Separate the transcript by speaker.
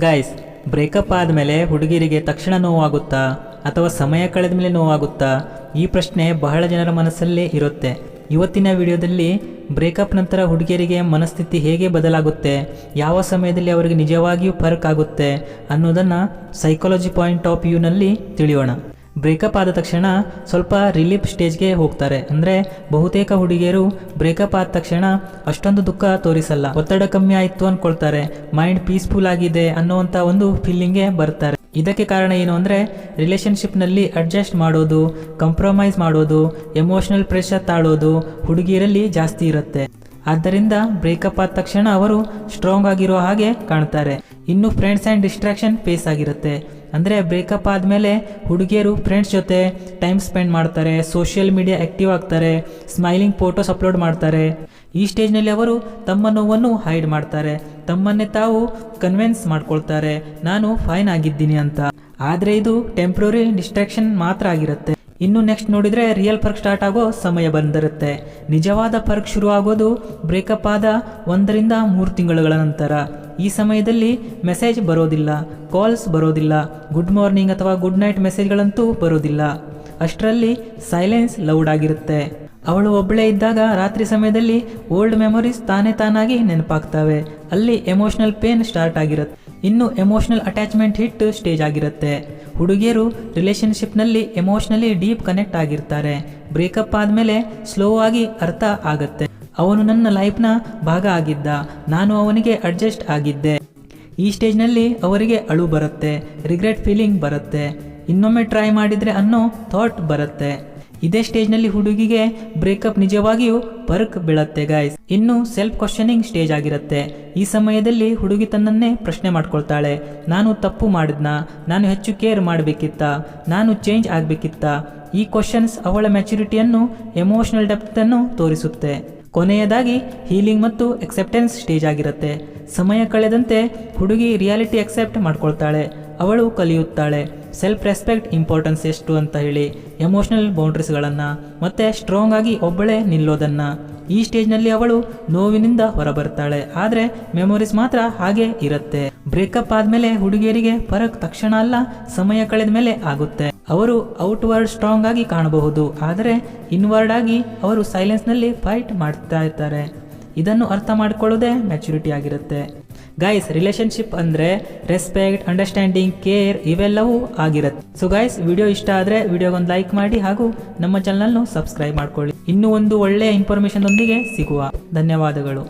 Speaker 1: Guys breakup ಆದಮೇಲೆ ಹುಡುಗಿರಿಗೆ ತಕ್ಷಣ ನೋವಾಗುತ್ತಾ? ಅಥವಾ ಸಮಯ ಕಳೆದ ಮೇಲೆ ನೋವಾಗುತ್ತಾ? ಈ ಪ್ರಶ್ನೆ ಬಹಳ ಜನರ ಮನಸ್ಸಲ್ಲೇ ಇರುತ್ತೆ. ಇವತ್ತಿನ ವಿಡಿಯೋದಲ್ಲಿ ಬ್ರೇಕಪ್ ನಂತರ ಹುಡುಗಿಯರಿಗೆ ಮನಸ್ಥಿತಿ ಹೇಗೆ ಬದಲಾಗುತ್ತೆ? ಯಾವ ಸಮಯದಲ್ಲಿ ಅವರಿಗೆ ನಿಜವಾಗಿಯೂ ಫರ್ಕ್ ಆಗುತ್ತೆ? ಅನ್ನೋದನ್ನು ಸೈಕಾಲಜಿ ಪಾಯಿಂಟ್ ಆಫ್ ವ್ಯೂನಲ್ಲಿ ತಿಳಿಯೋಣ. ಬ್ರೇಕಪ್ ಆದ ತಕ್ಷಣ ಸ್ವಲ್ಪ ರಿಲೀಫ್ ಸ್ಟೇಜ್ಗೆ ಹೋಗ್ತಾರೆ. ಅಂದರೆ ಬಹುತೇಕ ಹುಡುಗಿಯರು ಬ್ರೇಕಪ್ ಆದ ತಕ್ಷಣ ಅಷ್ಟೊಂದು ದುಃಖ ತೋರಿಸಲ್ಲ. ಒತ್ತಡ ಕಮ್ಮಿ ಆಯಿತು ಅಂದ್ಕೊಳ್ತಾರೆ ಮೈಂಡ್ ಪೀಸ್ಫುಲ್ ಆಗಿದೆ ಅನ್ನುವಂಥ ಒಂದು ಫೀಲಿಂಗ್ಗೆ ಬರ್ತಾರೆ. ಇದಕ್ಕೆ ಕಾರಣ ಏನು ಅಂದರೆ ರಿಲೇಷನ್ಶಿಪ್ನಲ್ಲಿ ಅಡ್ಜಸ್ಟ್ ಮಾಡೋದು, ಕಂಪ್ರಮೈಸ್ ಮಾಡೋದು, ಎಮೋಷನಲ್ ಪ್ರೆಷರ್ ತಾಳೋದು ಹುಡುಗಿಯರಲ್ಲಿ ಜಾಸ್ತಿ ಇರುತ್ತೆ. ಆದ್ದರಿಂದ ಬ್ರೇಕಪ್ ಆದ ತಕ್ಷಣ ಅವರು ಸ್ಟ್ರಾಂಗ್ ಆಗಿರೋ ಹಾಗೆ ಕಾಣ್ತಾರೆ. ಇನ್ನು ಫ್ರೆಂಡ್ಸ್ ಆ್ಯಂಡ್ ಡಿಸ್ಟ್ರಾಕ್ಷನ್ ಫೇಸ್ ಆಗಿರುತ್ತೆ. ಅಂದರೆ ಬ್ರೇಕಪ್ ಆದಮೇಲೆ ಹುಡುಗಿಯರು ಫ್ರೆಂಡ್ಸ್ ಜೊತೆ ಟೈಮ್ ಸ್ಪೆಂಡ್ ಮಾಡ್ತಾರೆ ಸೋಷಿಯಲ್ ಮೀಡಿಯಾ ಆ್ಯಕ್ಟಿವ್ ಆಗ್ತಾರೆ ಸ್ಮೈಲಿಂಗ್ ಫೋಟೋಸ್ ಅಪ್ಲೋಡ್ ಮಾಡ್ತಾರೆ. ಈ ಸ್ಟೇಜ್ನಲ್ಲಿ ಅವರು ತಮ್ಮ ನೋವನ್ನು ಹೈಡ್ ಮಾಡ್ತಾರೆ. ತಮ್ಮನ್ನೇ ತಾವು ಕನ್ವಿನ್ಸ್ ಮಾಡ್ಕೊಳ್ತಾರೆ, ನಾನು ಫೈನ್ ಆಗಿದ್ದೀನಿ ಅಂತ. ಆದರೆ ಇದು ಟೆಂಪ್ರರಿ ಡಿಸ್ಟ್ರಾಕ್ಷನ್ ಮಾತ್ರ ಆಗಿರುತ್ತೆ. ಇನ್ನು ನೆಕ್ಸ್ಟ್ ನೋಡಿದರೆ ರಿಯಲ್ ಫರ್ಕ್ ಸ್ಟಾರ್ಟ್ ಆಗೋ ಸಮಯ ಬಂದಿರುತ್ತೆ. ನಿಜವಾದ ಫರ್ಕ್ ಶುರು ಆಗೋದು ಬ್ರೇಕಪ್ ಆದ ಒಂದರಿಂದ ಮೂರು ತಿಂಗಳುಗಳ ನಂತರ. ಈ ಸಮಯದಲ್ಲಿ ಮೆಸೇಜ್ ಬರೋದಿಲ್ಲ, ಕಾಲ್ಸ್ ಬರೋದಿಲ್ಲ, ಗುಡ್ ಮಾರ್ನಿಂಗ್ ಅಥವಾ ಗುಡ್ ನೈಟ್ ಮೆಸೇಜ್ಗಳಂತೂ ಬರೋದಿಲ್ಲ. ಅಷ್ಟರಲ್ಲಿ ಸೈಲೆನ್ಸ್ ಲೌಡ್ ಆಗಿರುತ್ತೆ. ಅವಳು ಒಬ್ಬಳೇ ಇದ್ದಾಗ ರಾತ್ರಿ ಸಮಯದಲ್ಲಿ ಓಲ್ಡ್ ಮೆಮೊರೀಸ್ ತಾನೇ ತಾನಾಗಿ ನೆನಪಾಗ್ತವೆ. ಅಲ್ಲಿ ಎಮೋಷನಲ್ ಪೇನ್ ಸ್ಟಾರ್ಟ್ ಆಗಿರುತ್ತೆ. ಇನ್ನು ಎಮೋಷನಲ್ ಅಟ್ಯಾಚ್ಮೆಂಟ್ ಹಿಟ್ ಸ್ಟೇಜ್ ಆಗಿರುತ್ತೆ. ಹುಡುಗಿಯರು ರಿಲೇಷನ್ಶಿಪ್ನಲ್ಲಿ ಎಮೋಷ್ನಲಿ ಡೀಪ್ ಕನೆಕ್ಟ್ ಆಗಿರ್ತಾರೆ. ಬ್ರೇಕಪ್ ಆದಮೇಲೆ ಸ್ಲೋ ಆಗಿ ಅರ್ಥ ಆಗತ್ತೆ. ಅವನು ನನ್ನ ಲೈಫ್ನ ಭಾಗ ಆಗಿದ್ದ. ನಾನು ಅವನಿಗೆ ಅಡ್ಜಸ್ಟ್ ಆಗಿದ್ದೆ. ಈ ಸ್ಟೇಜ್ನಲ್ಲಿ ಅವರಿಗೆ ಅಳು ಬರುತ್ತೆ ರಿಗ್ರೆಟ್ ಫೀಲಿಂಗ್ ಬರುತ್ತೆ. ಇನ್ನೊಮ್ಮೆ ಟ್ರೈ ಮಾಡಿದರೆ ಅನ್ನೋ ಥಾಟ್ ಬರುತ್ತೆ. ಇದೇ ಸ್ಟೇಜ್ನಲ್ಲಿ ಹುಡುಗಿಗೆ ಬ್ರೇಕಪ್ ನಿಜವಾಗಿಯೂ ಪರ್ಕ್ ಬೀಳತ್ತೆ ಗಾಯ್ಸ್ ಇನ್ನು ಸೆಲ್ಫ್ ಕ್ವಶನಿಂಗ್ ಸ್ಟೇಜ್ ಆಗಿರುತ್ತೆ. ಈ ಸಮಯದಲ್ಲಿ ಹುಡುಗಿ ತನ್ನನ್ನೇ ಪ್ರಶ್ನೆ ಮಾಡ್ಕೊಳ್ತಾಳೆ. ನಾನು ತಪ್ಪು ಮಾಡಿದ್ನ, ನಾನು ಹೆಚ್ಚು ಕೇರ್ ಮಾಡಬೇಕಿತ್ತ, ನಾನು ಚೇಂಜ್ ಆಗಬೇಕಿತ್ತ. ಈ ಕ್ವಶನ್ಸ್ ಅವಳ ಮೆಚುರಿಟಿಯನ್ನು ಎಮೋಷನಲ್ ಡೆಪ್ತನ್ನು ತೋರಿಸುತ್ತೆ. ಕೊನೆಯದಾಗಿ ಹೀಲಿಂಗ್ ಮತ್ತು ಎಕ್ಸೆಪ್ಟೆನ್ಸ್ ಸ್ಟೇಜ್ ಆಗಿರುತ್ತೆ. ಸಮಯ ಕಳೆದಂತೆ ಹುಡುಗಿ ರಿಯಾಲಿಟಿ ಅಕ್ಸೆಪ್ಟ್ ಮಾಡ್ಕೊಳ್ತಾಳೆ. ಅವಳು ಕಲಿಯುತ್ತಾಳೆ. ಸೆಲ್ಫ್ ರೆಸ್ಪೆಕ್ಟ್ ಇಂಪಾರ್ಟೆನ್ಸ್ ಎಷ್ಟು ಅಂತ ಹೇಳಿ ಎಮೋಷನಲ್ ಬೌಂಡ್ರೀಸ್ಗಳನ್ನು ಮತ್ತೆ ಸ್ಟ್ರಾಂಗ್ ಆಗಿ ಒಬ್ಬಳೇ ನಿಲ್ಲೋದನ್ನು. ಈ ಸ್ಟೇಜ್ನಲ್ಲಿ ಅವಳು ನೋವಿನಿಂದ ಹೊರಬರ್ತಾಳೆ. ಆದರೆ ಮೆಮೊರೀಸ್ ಮಾತ್ರ ಹಾಗೆ ಇರುತ್ತೆ. ಬ್ರೇಕಪ್ ಆದಮೇಲೆ ಹುಡುಗಿಯರಿಗೆ ಫರಕ್ ತಕ್ಷಣ ಅಲ್ಲ, ಸಮಯ ಕಳೆದ ಮೇಲೆ ಆಗುತ್ತೆ. ಅವರು ಔಟ್ವರ್ಡ್ ಸ್ಟ್ರಾಂಗ್ ಆಗಿ ಕಾಣಬಹುದು, ಆದರೆ ಇನ್ವರ್ಡ್ ಆಗಿ ಅವರು ಸೈಲೆನ್ಸ್ನಲ್ಲಿ ಫೈಟ್ ಮಾಡ್ತಾ ಇರ್ತಾರೆ. ಇದನ್ನು ಅರ್ಥ ಮಾಡ್ಕೊಳ್ಳೋದೇ ಮೆಚುರಿಟಿ ಆಗಿರುತ್ತೆ. ಗೈಸ್ ರಿಲೇಶನ್ಶಿಪ್ ಅಂದರೆ ರೆಸ್ಪೆಕ್ಟ್ ಅಂಡರ್ಸ್ಟ್ಯಾಂಡಿಂಗ್ ಕೇರ್ ಇವೆಲ್ಲವೂ ಆಗಿರುತ್ತೆ. ಸೊ ಗೈಸ್ ವಿಡಿಯೋ ಇಷ್ಟ ಆದರೆ ವಿಡಿಯೋಗೊಂದು ಲೈಕ್ ಮಾಡಿ ಹಾಗೂ ನಮ್ಮ ಚಾನಲ್ನು ಸಬ್ಸ್ಕ್ರೈಬ್ ಮಾಡ್ಕೊಳ್ಳಿ. ಇನ್ನೂ ಒಂದು ಒಳ್ಳೆಯ ಇನ್ಫಾರ್ಮೇಷನ್ ಸಿಗುವ. ಧನ್ಯವಾದಗಳು.